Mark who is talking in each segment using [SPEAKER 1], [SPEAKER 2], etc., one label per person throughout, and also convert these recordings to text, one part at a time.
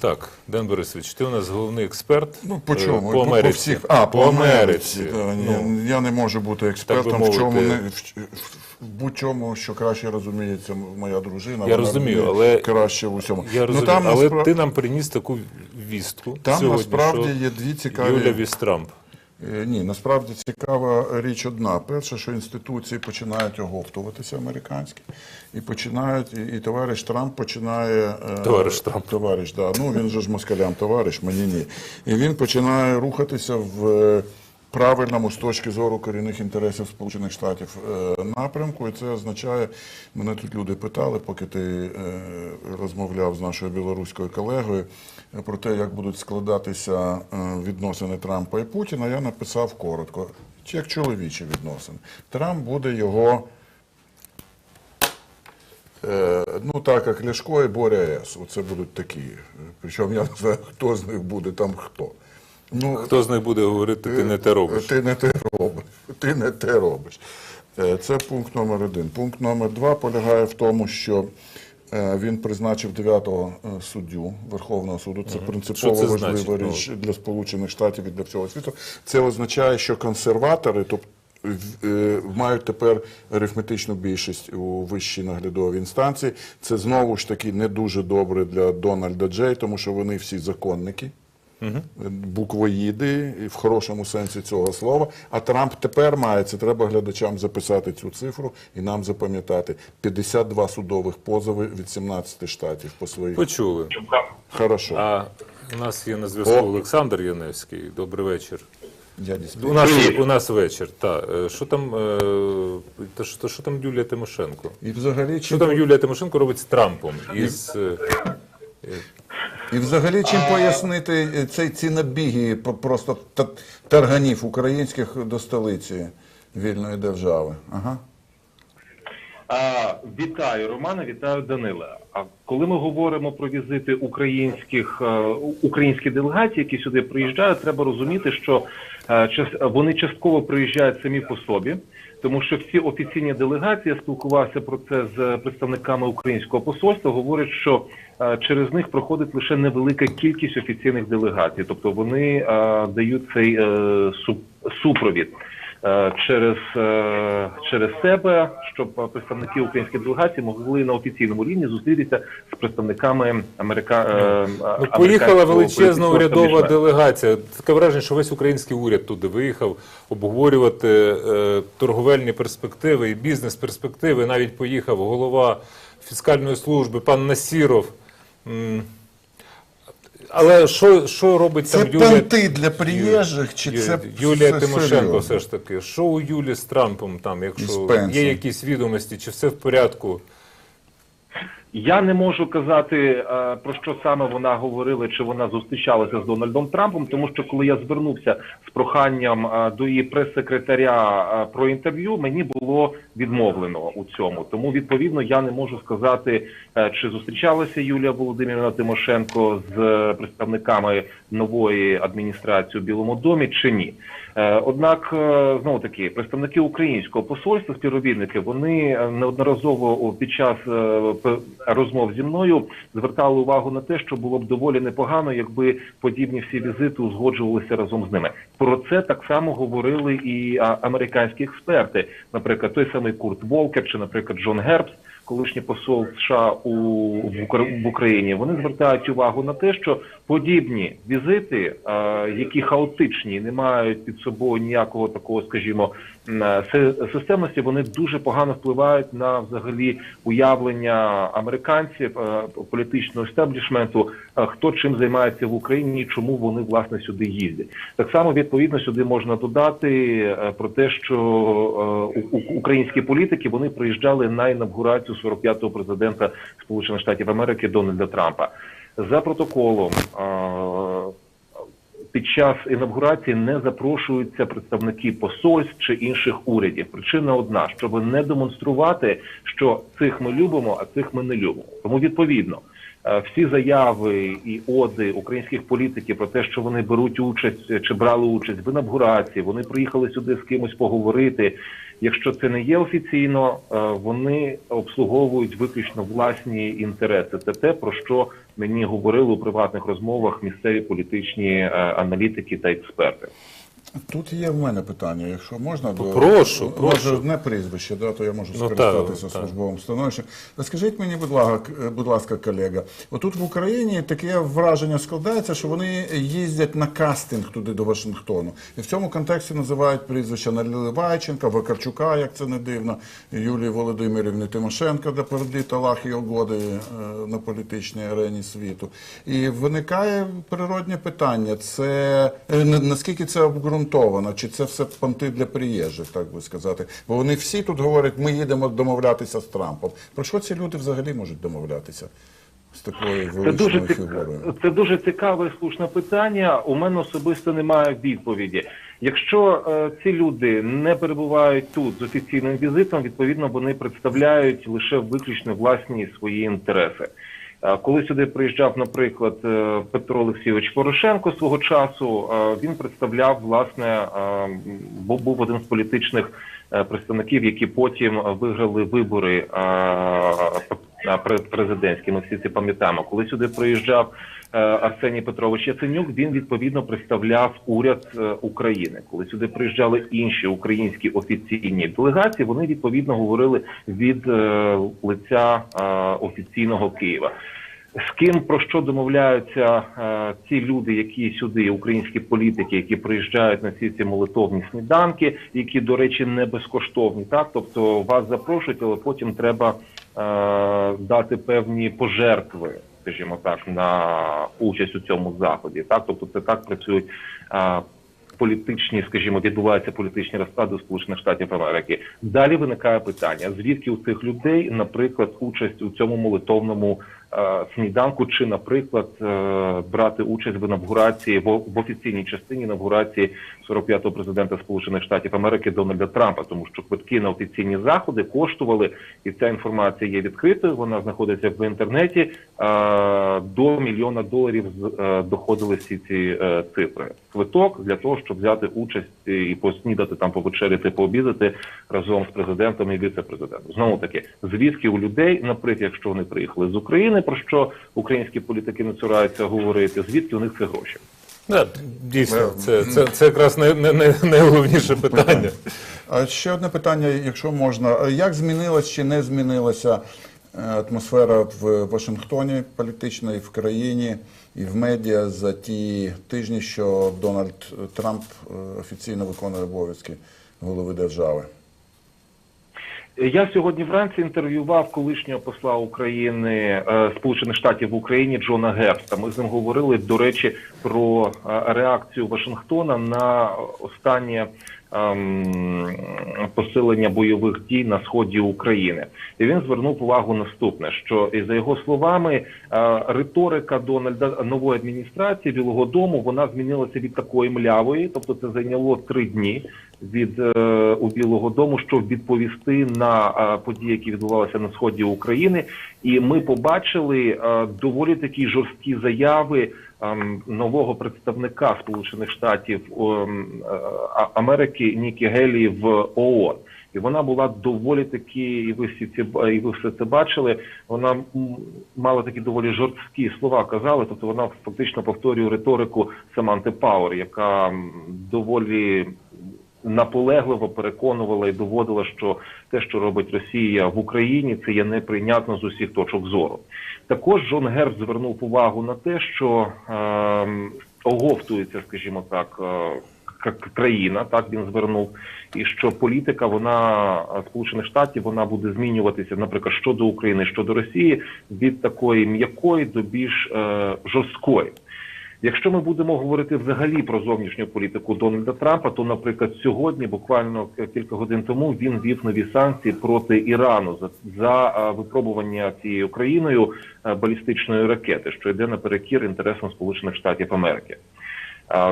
[SPEAKER 1] Так, Ден Борисович, ти у нас головний експерт
[SPEAKER 2] Ну, по
[SPEAKER 1] е,
[SPEAKER 2] чому?
[SPEAKER 1] По Америці.
[SPEAKER 2] По всіх. А, по, Америці.
[SPEAKER 1] Америці. Ну,
[SPEAKER 2] я не можу бути експертом
[SPEAKER 1] мовити...
[SPEAKER 2] в чому не в, в- в будь-чому, що краще розуміється моя дружина.
[SPEAKER 1] Я розумію, але-
[SPEAKER 2] краще в усьому.
[SPEAKER 1] я розумію,
[SPEAKER 2] ну, там,
[SPEAKER 1] але
[SPEAKER 2] насправ...
[SPEAKER 1] ти нам приніс таку вістку
[SPEAKER 2] там
[SPEAKER 1] сьогодні,
[SPEAKER 2] насправді
[SPEAKER 1] що
[SPEAKER 2] є дві цікаві.
[SPEAKER 1] Юля Вістрамп.
[SPEAKER 2] Е, Ні, насправді цікава річ одна. Перше, що інституції починають оговтуватися американські, і починають, і, і товариш Трамп починає. е,
[SPEAKER 1] Товариш Трамп.
[SPEAKER 2] Товариш, да. Ну він же ж москалям товариш, мені ні. І він починає рухатися в е, правильному з точки зору корінних інтересів Сполучених Штатів е, напрямку. І це означає, мене тут люди питали, поки ти е, розмовляв з нашою білоруською колегою е, про те, як будуть складатися відносини Трампа і Путіна. Я написав коротко, чи як чоловічі відносини. Трамп буде його. Ну, так як Ляшко і Боря С. Оце будуть такі. Причому я не знаю, хто з них буде там хто. Ну,
[SPEAKER 1] Хто з них буде говорити, ти не те робиш.
[SPEAKER 2] ти не те робиш. Ти не те робиш. Е, Це пункт номер один. Пункт номер два полягає в тому, що е, він призначив дев'ятого е, суддю Верховного суду. Це принципово
[SPEAKER 1] це
[SPEAKER 2] важлива
[SPEAKER 1] значить? Ну,
[SPEAKER 2] річ для Сполучених Штатів і для всього світу. Це означає, що консерватори, тобто. Мають тепер арифметичну більшість у вищій наглядовій інстанції. Це знову ж таки не дуже добре для Дональда Джей, тому що вони всі законники буквоїди в хорошому сенсі цього слова. А Трамп тепер має, це треба глядачам записати цю цифру і нам запам'ятати. 52 судових позови від 17 штатів по своїх.
[SPEAKER 1] Почули.
[SPEAKER 2] Хорошо.
[SPEAKER 1] А у нас є на зв'язку
[SPEAKER 2] О.
[SPEAKER 1] Олександр Яневський. Добрий вечір. У нас, у нас вечір. Та. Е, Що там, е, та що, що там Юлія Тимошенко?
[SPEAKER 2] І взагалі,
[SPEAKER 1] Що там Юлія Тимошенко робить з Трампом? Із, е,
[SPEAKER 2] і взагалі чим пояснити цей ці набіги просто тарганів українських до столиці вільної держави? Ага.
[SPEAKER 3] А, вітаю, Романа, вітаю Данила. А коли ми говоримо про візити українських е, українських делегацій, які сюди приїжджають, треба розуміти, що е, вони частково приїжджають самі по собі, тому що всі офіційні делегації я спілкувався про це з представниками українського посольства. Говорять, що е, через них проходить лише невелика кількість офіційних делегацій, тобто вони е, дають цей е, супровід через, е, через себе, щоб е, представники української делегації могли на офіційному рівні зустрітися з представниками Америка... е,
[SPEAKER 1] Ну, поїхала величезна урядова делегація. Таке враження, що весь український уряд туди виїхав обговорювати е, торговельні перспективи і бізнес-перспективи. Навіть поїхав голова фіскальної служби, пан Насіров. Але що, що робить
[SPEAKER 2] Це
[SPEAKER 1] там Юлія,
[SPEAKER 2] понти для приїжджих, чи
[SPEAKER 1] Ю-
[SPEAKER 2] це
[SPEAKER 1] Юлія
[SPEAKER 2] це
[SPEAKER 1] Тимошенко
[SPEAKER 2] серйозно?
[SPEAKER 1] все ж таки? Що у Юлі з Трампом там, якщо є якісь відомості, чи все в порядку?
[SPEAKER 3] Я не можу казати е, про що саме вона говорила, чи вона зустрічалася з Дональдом Трампом, тому що коли я звернувся з проханням е, до її прес-секретаря е, про інтерв'ю, мені було відмовлено у цьому. Тому відповідно я не можу сказати, чи зустрічалася Юлія Володимирівна Тимошенко з представниками нової адміністрації у Білому домі, чи ні. Однак, знову таки, представники українського посольства, співробітники, вони неодноразово під час розмов зі мною звертали увагу на те, що було б доволі непогано, якби подібні всі візити узгоджувалися разом з ними. Про це так само говорили і американські експерти, наприклад, той самий Курт Волкер чи, наприклад, Джон Гербс. Колишній посол США у в, Україні вони звертають увагу на те, що подібні візити, е, які хаотичні, не мають під собою ніякого такого, скажімо, системності, вони дуже погано впливають на взагалі уявлення американців е, політичного естеблішменту, е, хто чим займається в Україні, чому вони власне сюди їздять. Так само відповідно сюди можна додати про те, що українські політики вони приїжджали на інавгурацію 45-го президента Сполучених Штатів Америки Дональда Трампа. За протоколом під час інавгурації не запрошуються представники посольств чи інших урядів. Причина одна, щоб не демонструвати, що цих ми любимо, а цих ми не любимо. Тому відповідно. Е, Всі заяви і оди українських політиків про те, що вони беруть участь е, чи брали участь в інавгурації, вони приїхали сюди з кимось поговорити. Якщо це не є офіційно, е, вони обслуговують виключно власні інтереси. Це те, про що мені говорили у приватних розмовах місцеві політичні аналітики та експерти.
[SPEAKER 2] Тут є в мене питання, якщо можна, до
[SPEAKER 1] прошу,
[SPEAKER 2] може,
[SPEAKER 1] прошу.
[SPEAKER 2] одне прізвище, да, то я можу
[SPEAKER 1] Ну,
[SPEAKER 2] скористатися
[SPEAKER 1] так.
[SPEAKER 2] службовим становищем. Скажіть мені, будь ласка, будь ласка, колега, отут в Україні таке враження складається, що вони їздять на кастинг туди до Вашингтону. І в цьому контексті називають прізвища Наливайченка, Вакарчука, як це не дивно, Юлії Володимирівни Тимошенко, де передіта лах і угоди е, на політичній арені світу. І виникає природне питання: це е, наскільки це обґрунтовано, чи це все понти для приїжджих, так би сказати? Бо вони всі тут говорять, ми їдемо домовлятися з Трампом. Про що ці люди взагалі можуть домовлятися з такою
[SPEAKER 3] Це дуже,
[SPEAKER 2] фігурою?
[SPEAKER 3] це дуже цікаве і слушне питання. У мене особисто немає відповіді. Якщо е, ці люди не перебувають тут з офіційним візитом, відповідно вони представляють лише виключно власні свої інтереси. Е, Коли сюди приїжджав, наприклад, е, Петро Олексійович Порошенко свого часу, е, він представляв власне, був один з політичних представників, які потім виграли вибори е. Ми всі це пам'ятаємо. Коли сюди приїжджав е, Арсеній Петрович Яценюк, він відповідно представляв уряд е, України. Коли сюди приїжджали інші українські офіційні делегації, вони відповідно говорили від е, лиця офіційного Києва. З ким про що домовляються е, ці люди, які сюди, українські політики, які приїжджають на ці ці молитовні сніданки, які, до речі, не безкоштовні, так тобто вас запрошують, але потім треба дати певні пожертви, скажімо так, на участь у цьому заході. Так, тобто це так працюють. Е, Політичні, скажімо, відбуваються політичні розклади Сполучених Штатів Америки. Далі виникає питання: звідки у цих людей, наприклад, участь у цьому молитовному е, сніданку, чи, наприклад, е, брати участь в інавгурації в, офіційній частині інавгурації 45-го президента Сполучених Штатів Америки Дональда Трампа, тому що квитки на офіційні заходи коштували, і ця інформація є відкритою. Вона знаходиться в інтернеті. Е, до мільйона доларів е, доходили всі ці е, цифри. Квиток для того, щоб взяти участь і поснідати там, повечеряти, пообідати разом з президентом і віце-президентом. Знову таки, звідки у людей, наприклад, якщо вони приїхали з України, про що українські політики не цураються говорити, звідки у них це гроші?
[SPEAKER 1] Да, дійсно, це, це, це якраз най, най, найголовніше питання.
[SPEAKER 2] А ще одне питання, якщо можна. Як змінилась чи не змінилася е, атмосфера в Вашингтоні політична і в країні, і в медіа за ті тижні, що Дональд Трамп е, офіційно виконує обов'язки голови держави?
[SPEAKER 3] Я сьогодні вранці інтерв'ював колишнього посла України е, Сполучених Штатів в Україні Джона Герста. Ми з ним говорили до речі про е, реакцію Вашингтона на останнє ем, посилення бойових дій на сході України. І він звернув увагу наступне: що за його словами, е, риторика Дональда нової адміністрації Білого Дому вона змінилася від такої млявої, тобто це зайняло три дні від е, у Білого Дому, щоб відповісти на е, події, які відбувалися на сході України, і ми побачили е, доволі такі жорсткі заяви ем, нового представника Сполучених Штатів ем, Америки Нікі Гелі в ООН. І вона була доволі таки, і ви всі ці і ви все це бачили. Вона мала такі доволі жорсткі слова казали. Тобто вона фактично повторює риторику Саманти Пауер, яка доволі наполегливо переконувала і доводила, що те, що робить Росія в Україні, це є неприйнятно з усіх точок зору. Також Джон Герб звернув увагу на те, що ем, оговтується, скажімо так. е, країна, так він звернув, і що політика вона е, Сполучених Штатів вона буде змінюватися, наприклад, щодо України, щодо Росії, від такої м'якої до більш е, жорсткої. Якщо ми будемо говорити взагалі про зовнішню політику Дональда Трампа, то, наприклад, сьогодні, буквально кілька годин тому, він ввів нові санкції проти Ірану за, за е, випробування цією країною е, балістичної ракети, що йде наперекір інтересам Сполучених Штатів Америки.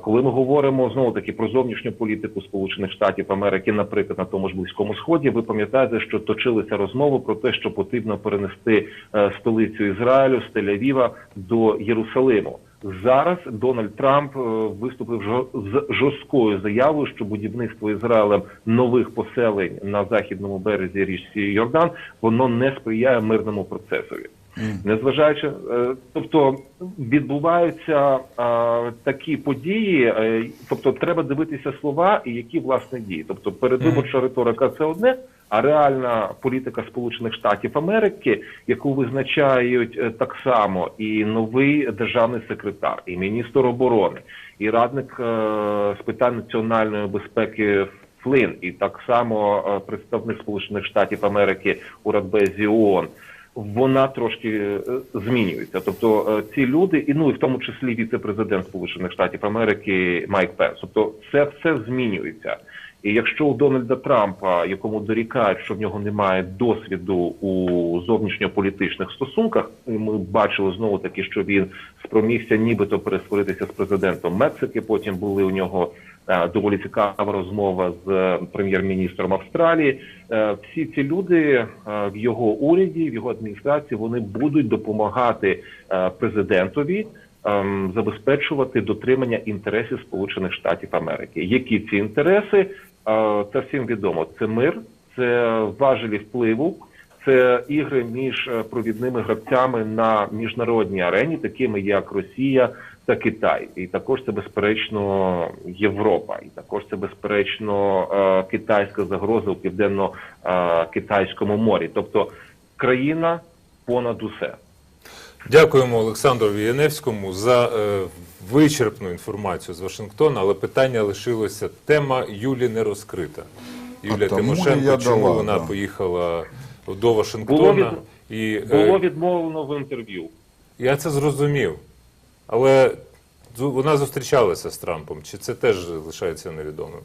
[SPEAKER 3] Коли ми говоримо знову таки про зовнішню політику Сполучених Штатів Америки, наприклад, на тому ж близькому сході, ви пам'ятаєте, що точилися розмови про те, що потрібно перенести е, столицю Ізраїлю з Тель-Авіва до Єрусалиму. Зараз Дональд Трамп е, виступив з жорсткою заявою, що будівництво Ізраїлем нових поселень на західному березі річці Йордан воно не сприяє мирному процесові. Незважаючи, е, тобто відбуваються е, такі події, тобто треба дивитися слова і які власне дії. Тобто передвиборча риторика це одне, а реальна політика Сполучених Штатів Америки, яку визначають е, так само і новий державний секретар, і міністр оборони, і радник е, з питань національної безпеки Флин, і так само е, представник Сполучених Штатів Америки у Радбезі ООН, вона трошки змінюється. Тобто ці люди, і ну і в тому числі віце-президент Сполучених Штатів Америки Майк Пенс. Тобто це все змінюється. І якщо у Дональда Трампа, якому дорікають, що в нього немає досвіду у зовнішньополітичних стосунках, ми бачили знову таки, що він спромігся нібито пересваритися з президентом Мексики. Потім були у нього е, доволі цікава розмова з е, прем'єр-міністром Австралії. Е, Всі ці люди в його уряді, в його адміністрації, вони будуть допомагати президентові ем, забезпечувати дотримання інтересів Сполучених Штатів Америки. Які ці інтереси? Е, Це всім відомо. Це мир, це важелі впливу. Це ігри між е, провідними гравцями на міжнародній арені, такими як Росія та Китай, і також це безперечно Європа, і також це безперечно е, китайська загроза у південно-китайському морі, тобто країна понад усе.
[SPEAKER 1] Дякуємо Олександру Віяневському за е, вичерпну інформацію з Вашингтона, але питання лишилося. Тема Юлі не розкрита. Юлія Тимошенко, чому
[SPEAKER 2] дала,
[SPEAKER 1] вона
[SPEAKER 2] да.
[SPEAKER 1] поїхала до Вашингтона?
[SPEAKER 3] Було
[SPEAKER 1] І, е,
[SPEAKER 3] Було відмовлено в інтерв'ю.
[SPEAKER 1] Я це зрозумів. Але вона зустрічалася з Трампом. Чи це теж лишається невідомим?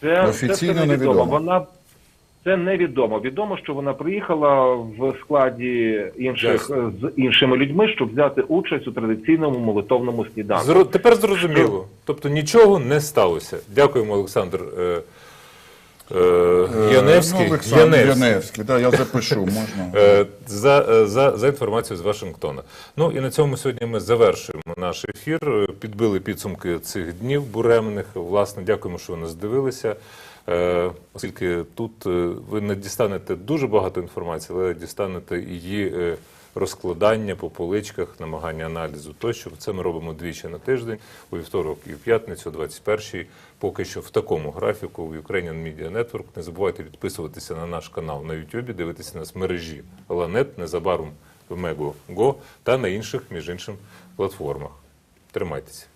[SPEAKER 3] Це
[SPEAKER 2] Офіційно
[SPEAKER 3] це, невідомо.
[SPEAKER 2] невідомо.
[SPEAKER 3] Вона це невідомо. Відомо, що вона приїхала в складі інших
[SPEAKER 1] Ясно.
[SPEAKER 3] з іншими людьми, щоб взяти участь у традиційному молитовному сніданку.
[SPEAKER 1] Зро... Тепер зрозуміло. Тобто нічого не сталося. Дякуємо, Олександр. Е, е, Яневський.
[SPEAKER 2] Ну, Олександр
[SPEAKER 1] Яневський.
[SPEAKER 2] Яневський, да, я запишу, можна.
[SPEAKER 1] Е, за, е, за, за інформацією з Вашингтона. Ну і на цьому сьогодні ми завершуємо наш ефір. Е, Підбили підсумки цих днів буремних. Власне, дякуємо, що ви нас дивилися. Е, Оскільки тут е, ви не дістанете дуже багато інформації, але дістанете її е, розкладання по поличках, намагання аналізу тощо. Це ми робимо двічі на тиждень, у вівторок і в п'ятницю, о 21-й. Поки що в такому графіку в Ukrainian Media Network. Не забувайте підписуватися на наш канал на YouTube, дивитися нас в мережі Ланет, незабаром в Мего Го та на інших, між іншим, платформах. Тримайтеся.